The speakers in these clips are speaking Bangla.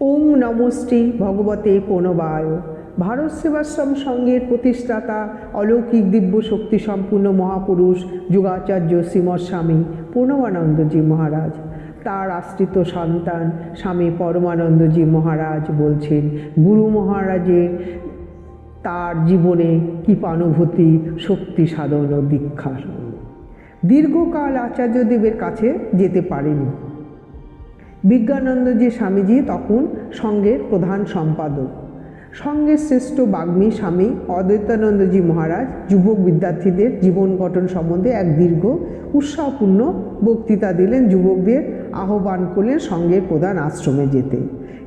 ওং নমস্তে ভগবতে প্রণবায়। ভারত সেবাশ্রম সংঘের প্রতিষ্ঠাতা, অলৌকিক দিব্য শক্তি সম্পূর্ণ মহাপুরুষ যুগাচার্য শ্রীমৎ স্বামী মহারাজ। তার আশ্রিত সন্তান স্বামী পরমানন্দজি মহারাজ বলছেন, গুরু মহারাজের তার জীবনে কৃপানুভূতি, শক্তি সাধন ও দীক্ষা দীর্ঘকাল আচার্যদেবের কাছে যেতে পারেনি। বিজ্ঞানন্দজি স্বামীজি তখন সঙ্ঘের প্রধান সম্পাদক। সঙ্ঘের শ্রেষ্ঠ বাগ্মী স্বামী অদ্বৈতানন্দজি মহারাজ যুবক বিদ্যার্থীদের জীবন গঠন সম্বন্ধে এক দীর্ঘ, উৎসাহপূর্ণ বক্তৃতা দিলেন যুবকদের আহ্বান করলেন সঙ্ঘের প্রধান আশ্রমে যেতে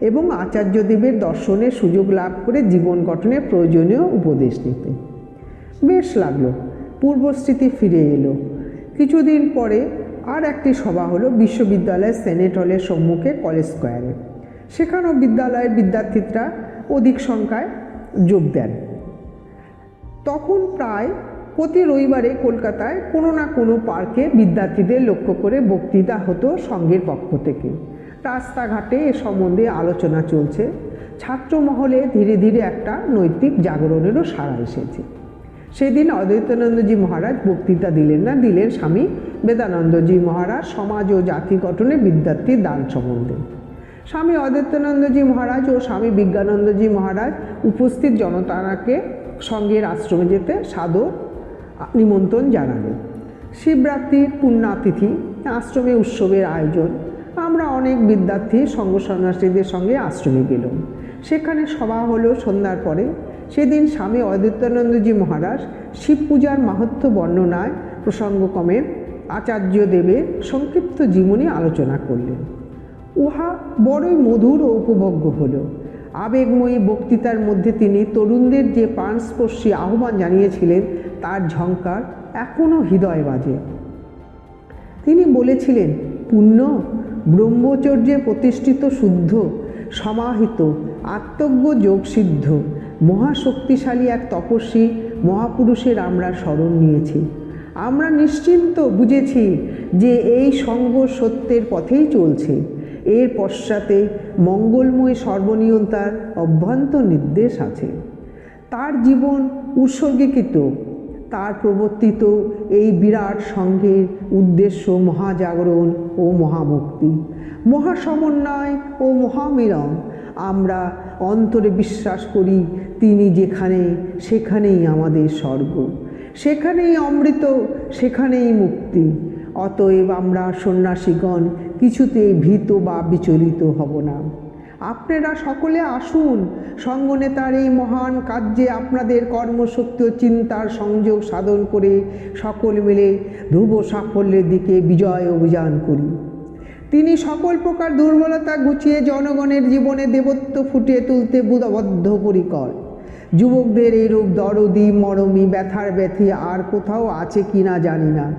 এবং আচার্যদেবের দর্শনের সুযোগ লাভ করে জীবন গঠনে প্রয়োজনীয় উপদেশ নিতে বেশ লাগল পূর্বস্মৃতি ফিরে এলো। কিছুদিন পরে আর একটি সভা হলো বিশ্ববিদ্যালয়ের সেনেট হলের সম্মুখে কলেজ স্কোয়ারে। সেখানেও বিদ্যালয়ের বিদ্যার্থীরা অধিক সংখ্যায় যোগ দেন। তখন প্রায় প্রতি রবিবারে কলকাতায় কোনো না কোনো পার্কে বিদ্যার্থীদের লক্ষ্য করে বক্তৃতা হতো সঙ্ঘের পক্ষ থেকে। রাস্তাঘাটে এ সম্বন্ধে আলোচনা চলছে। ছাত্রমহলে ধীরে ধীরে একটা নৈতিক জাগরণেরও সাড়া এসেছে। সেদিন অদ্বৈতানন্দজি মহারাজ বক্তৃতা দিলেন না, দিলেন স্বামী বেদানন্দজি মহারাজ সমাজ ও জাতি গঠনে বিদ্যার্থীর দান সম্বন্ধে। স্বামী অদ্বৈতানন্দজি মহারাজ ও স্বামী বিজ্ঞানন্দজি মহারাজ উপস্থিত জনতাকে সঙ্গে আশ্রমে যেতে সাদর নিমন্ত্রণ জানালেন। শিবরাত্রির পুণ্যাতিথি, আশ্রমে উৎসবের আয়োজন, আমরা অনেক বিদ্যার্থী সঙ্গ সন্ন্যাসীদের সঙ্গে আশ্রমে গেলাম। সেখানে সভা হলো, সন্ধ্যার পরে সেদিন স্বামী অদ্বৈতানন্দজি মহারাজ শিব পূজার মাহাত্ম বর্ণনায় প্রসঙ্গক্রমে আচার্য দেবের সংক্ষিপ্ত জীবনী আলোচনা করলেন। উহা বড়ই মধুর ও উপভোগ্য হল। আবেগময়ী বক্তৃতার মধ্যে তিনি তরুণদের যে প্রাণস্পর্শী আহ্বান জানিয়েছিলেন, তার ঝঙ্কার এখনও হৃদয় বাজে। তিনি বলেছিলেন, পুণ্য, ব্রহ্মচর্যে প্রতিষ্ঠিত শুদ্ধ, সমাহিত, আত্মজ্ঞ যোগসিদ্ধ মহাশক্তিশালী এক তপস্বী মহাপুরুষের আমরা স্মরণ নিয়েছি। আমরা নিশ্চিন্ত বুঝেছি যে এই সঙ্গ সত্যের পথেই চলছে। এর পশ্চাতে মঙ্গলময় সর্বনিয়ন্তার অভ্যন্তর নির্দেশ আছে। তার জীবন উৎসর্গীকৃত। তার প্রবর্তিত এই বিরাট সঙ্গের উদ্দেশ্য মহাজাগরণ ও মহামুক্তি। মহাসমন্বয় ও মহামিলন। আমরা অন্তরে বিশ্বাস করি, তিনি যেখানে, সেখানেই আমাদের স্বর্গ। সেখানেই অমৃত, সেখানেই মুক্তি। অতএব আমরা সন্ন্যাসীগণ, কিছুতেই ভীত বা বিচলিত হব না। আপনারা সকলে আসুন। সঙ্গনেতার এই মহান কার্যে আপনাদের কর্মশক্তি ও চিন্তার সংযোগ সাধন করে সকল মিলে ধ্রুব সাফল্যের দিকে বিজয় অভিযান করি। তিনি সকল প্রকার দুর্বলতা গুছিয়ে জনগণের জীবনে দেবত্ব ফুটিয়ে তুলতে বুধবদ্ধ পরিকর যুবকদের এইরূপ দরদি, মরমি, ব্যথার ব্যথি আর কোথাও আছে কি না জানি না।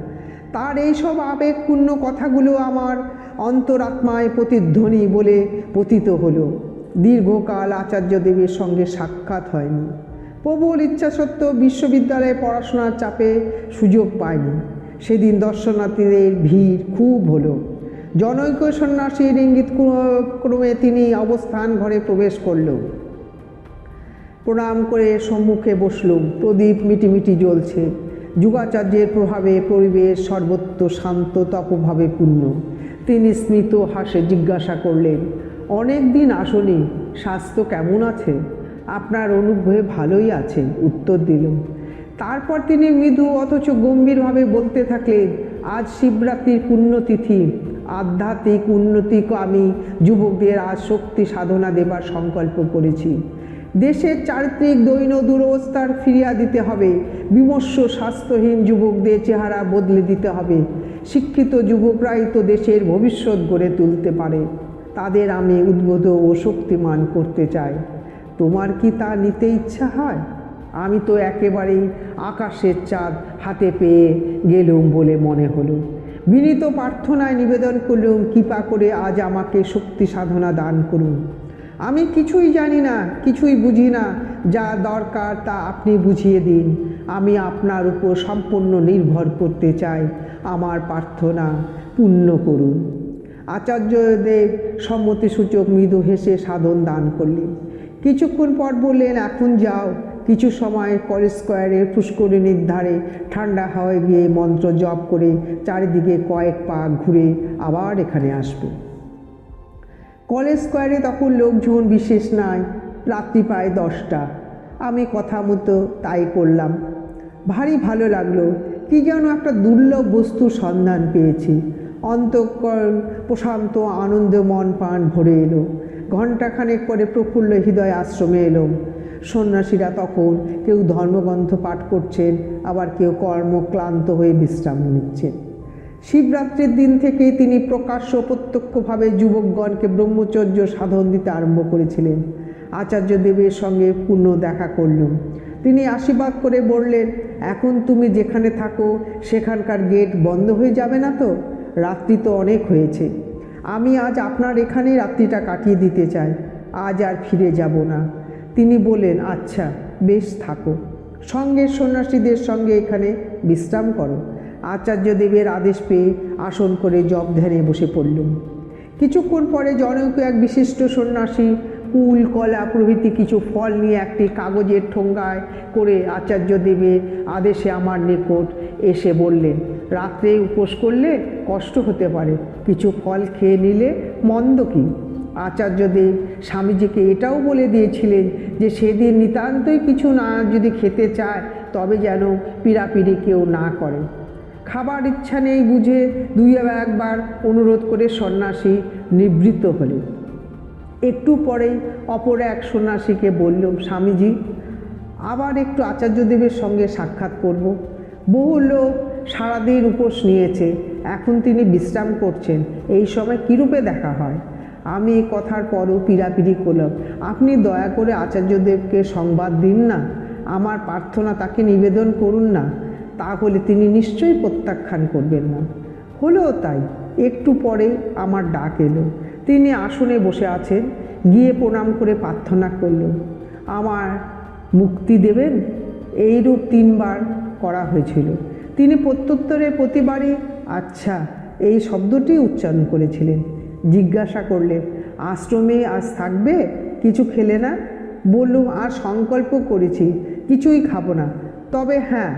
তার এইসব আবেগপূর্ণ কথাগুলো আমার অন্তরাত্মায় প্রতিধ্বনি বলে পতিত হলো। দীর্ঘকাল আচার্য দেবের সঙ্গে সাক্ষাৎ হয়নি। প্রবল ইচ্ছা সত্ত্বেও বিশ্ববিদ্যালয়ে পড়াশোনার চাপে সুযোগ পায়নি। সেদিন দর্শনার্থীদের ভিড় খুব হলো। জনৈক সন্ন্যাসীর ইঙ্গিত ক্রমে তিনি অবস্থান ঘরে প্রবেশ করল প্রণাম করে সম্মুখে বসলুম। প্রদীপ মিটিমিটি জ্বলছে। যুগাচার্যের প্রভাবে পরিবেশ সর্বত্র শান্ত, তপভাবে পূর্ণ। তিনি স্মিত হাসে জিজ্ঞাসা করলেন, অনেক দিন আসনি, স্বাস্থ্য কেমন আছে? আপনার অনুগ্রহে ভালোই আছে। উত্তর দিল তারপর তিনি মৃদু অথচ গম্ভীরভাবে বলতে থাকলেন, আজ শিবরাত্রির পুণ্যতিথি আধ্যাত্মিক উন্নতি আমি যুবকদের আজ শক্তি সাধনা দেবার সংকল্প করেছি। দেশের চারিত্রিক দৈন দুরবস্থার ফিরিয়া দিতে হবে। বিমর্ষ স্বাস্থ্যহীন যুবকদের চেহারা বদলে দিতে হবে। শিক্ষিত যুবকরাই তো দেশের ভবিষ্যৎ গড়ে তুলতে পারে। তাদের আমি উদ্বোধ ও শক্তিমান করতে চাই। তোমার কি তা নিতে ইচ্ছা হয়? আমি তো একেবারেই আকাশের চাঁদ হাতে পেয়ে গেলুম বলে মনে হলো। বিনীত প্রার্থনায় নিবেদন করলুম কৃপা করে আজ আমাকে শক্তি সাধনা দান করুন। আমি কিছুই জানি না, কিছুই বুঝি না, যা দরকার তা আপনি বুঝিয়ে দিন। আমি আপনার উপর সম্পূর্ণ নির্ভর করতে চাই। আমার প্রার্থনা পূর্ণ করুন। আচার্যদেব সম্মতিসূচক মৃদু হেসে সাধন দান করলেন। কিছুক্ষণ পর বললেন, এখন যাও। কিছু সময় কলেজ স্কোয়ারের পুষ্করিণীর ধারে ঠান্ডা হাওয়ায় গিয়ে মন্ত্র জপ করে চারিদিকে কয়েক পা ঘুরে আবার এখানে আসবে। কলেজ স্কোয়ারে তখন লোকজন বিশেষ নাই, রাত্রি প্রায় দশটা। আমি কথা মতো তাই করলাম। ভারী ভালো লাগল, কি যেন একটা দুর্লভ বস্তুর সন্ধান পেয়েছি। অন্তঃকরণ প্রশান্ত আনন্দ মন প্রাণ ভরে এলো। ঘণ্টাখানেক পরে প্রফুল্ল হৃদয় আশ্রমে এলো। সন্ন্যাসীরা তখন কেউ ধর্মগ্রন্থ পাঠ করছেন, আবার কেউ কর্মক্লান্ত হয়ে বিশ্রাম নিচ্ছেন। শিবরাত্রির দিন থেকেই তিনি প্রকাশ্য প্রত্যক্ষভাবে যুবকগণকে ব্রহ্মচর্য সাধন দিতে আরম্ভ করেছিলেন। আচার্য দেবের সঙ্গে পূর্ণ দেখা করলুম। তিনি আশীর্বাদ করে বললেন, এখন তুমি যেখানে থাকো, সেখানকার গেট বন্ধ হয়ে যাবে না তো? রাত্রি তো অনেক হয়েছে। আমি আজ আপনার এখানেই রাত্রিটা কাটিয়ে দিতে চাই। আজ আর ফিরে যাব না। তিনি বলেন আচ্ছা বেশ, থাকো। সঙ্গে সন্ন্যাসীদের সঙ্গে এখানে বিশ্রাম করো। আচার্যদেবের আদেশ পেয়ে আসন করে জপ ধ্যানে বসে পড়লুম। কিছুক্ষণ পরে জনৈক এক বিশিষ্ট সন্ন্যাসী কুল, কলা প্রভৃতি কিছু ফল নিয়ে একটি কাগজের ঠোঙ্গায় করে আচার্য দেবের আদেশে আমার নিকট এসে বললেন, রাত্রে উপোস করলে কষ্ট হতে পারে। কিছু ফল খেয়ে নিলে মন্দ কী? আচার্যদেব স্বামীজিকে এটাও বলে দিয়েছিলেন যে সেদিন নিতান্তই কিছু না যদি খেতে চায়, তবে যেন পীড়াপিড়ি কেউ না করে। খাবার ইচ্ছা নেই বুঝে দুই একবার অনুরোধ করে সন্ন্যাসী নিবৃত্ত হলেন। একটু পরেই অপর এক সন্ন্যাসীকে বলল স্বামীজি, আবার একটু আচার্যদেবের সঙ্গে সাক্ষাৎ করব। বহু লোক সারাদিন উপোস নিয়েছে, এখন তিনি বিশ্রাম করছেন। এই সময় কীরূপে দেখা হয়? আমি এই কথার পরও পিড়াপিড়ি করলাম। আপনি দয়া করে আচার্যদেবকে সংবাদ দিন না। আমার প্রার্থনা তাকে নিবেদন করুন না। তাহলে তিনি নিশ্চয়ই প্রত্যাখ্যান করবেন না। হলো তাই, একটু পরে আমার ডাক এলো। তিনি আসনে বসে আছেন, গিয়ে প্রণাম করে প্রার্থনা করল। আমার মুক্তি দেবেন? এইরূপ তিনবার করা হয়েছিল। তিনি প্রত্যুত্তরে প্রতিবারই আচ্ছা এই শব্দটি উচ্চারণ করেছিলেন। জিজ্ঞাসা করলেন আশ্রমে আজ থাকবে? কিছু খেলে না? বললুম, আর সংকল্প করেছি, কিছুই খাব না। তবে হ্যাঁ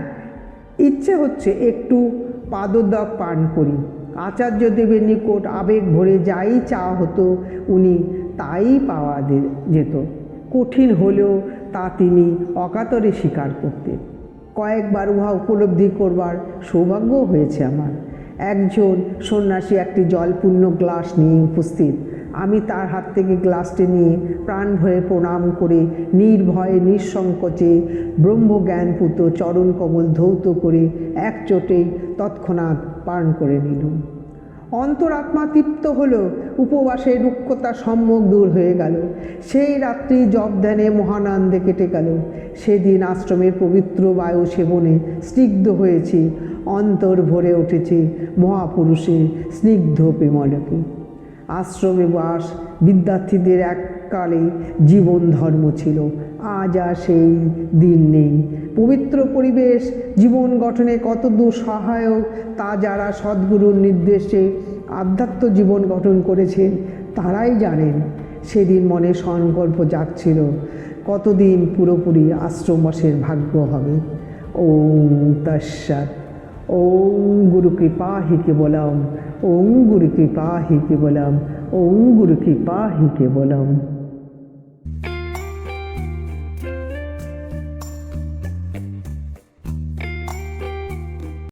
ইচ্ছে হচ্ছে একটু পাদদক পান করি। আচার্য দেবের নিকট আবেগ ভরে যাই চাওয়া হতো, উনি তাই পাওয়া যেত। কঠিন হলেও তা তিনি অকাতরে স্বীকার করতেন। কয়েকবার উহা উপলব্ধি করবার সৌভাগ্য হয়েছে আমার। একজন সন্ন্যাসী একটি জলপূর্ণ গ্লাস নিয়ে উপস্থিত। আমি তার হাত থেকে গ্লাসটি নিয়ে প্রাণ ভয়ে প্রণাম করে নির্ভয়ে, নিঃসংকোচে ব্রহ্মজ্ঞানপুত চরণ কমল ধৌত করে এক চোটেই তৎক্ষণাৎ পান করে নিলুম। অন্তরাত্মা তৃপ্ত হল উপবাসের রুক্ষতা সম্মুখ দূর হয়ে গেল। সেই রাত্রি জপ ধ্যানে মহানন্দে কেটে গেল। সেদিন আশ্রমের পবিত্র বায়ু সেবনে স্নিগ্ধ হয়েছে, অন্তর ভরে উঠেছে মহাপুরুষের স্নিগ্ধ প্রেমলকে আশ্রমে বাস বিদ্যার্থীদের এককালে জীবন ধর্ম ছিল, আজ আর সেই দিন নেই। পবিত্র পরিবেশ, জীবন গঠনে কতদূর সহায়ক, তা যারা সদ্গুরুর নির্দেশে আধ্যাত্ম জীবন গঠন করেছেন, তারাই জানেন, সেদিন মনে সংকল্প জাগছিল, কতদিন পুরোপুরি আশ্রমবাসের ভাগ্য হবে। ওম তস্যাৎ ওম গুরু কৃপা হি কেবলম, ওম গুরু কৃপা হি কেবলম, ওম গুরু কৃপা হি কেবলম।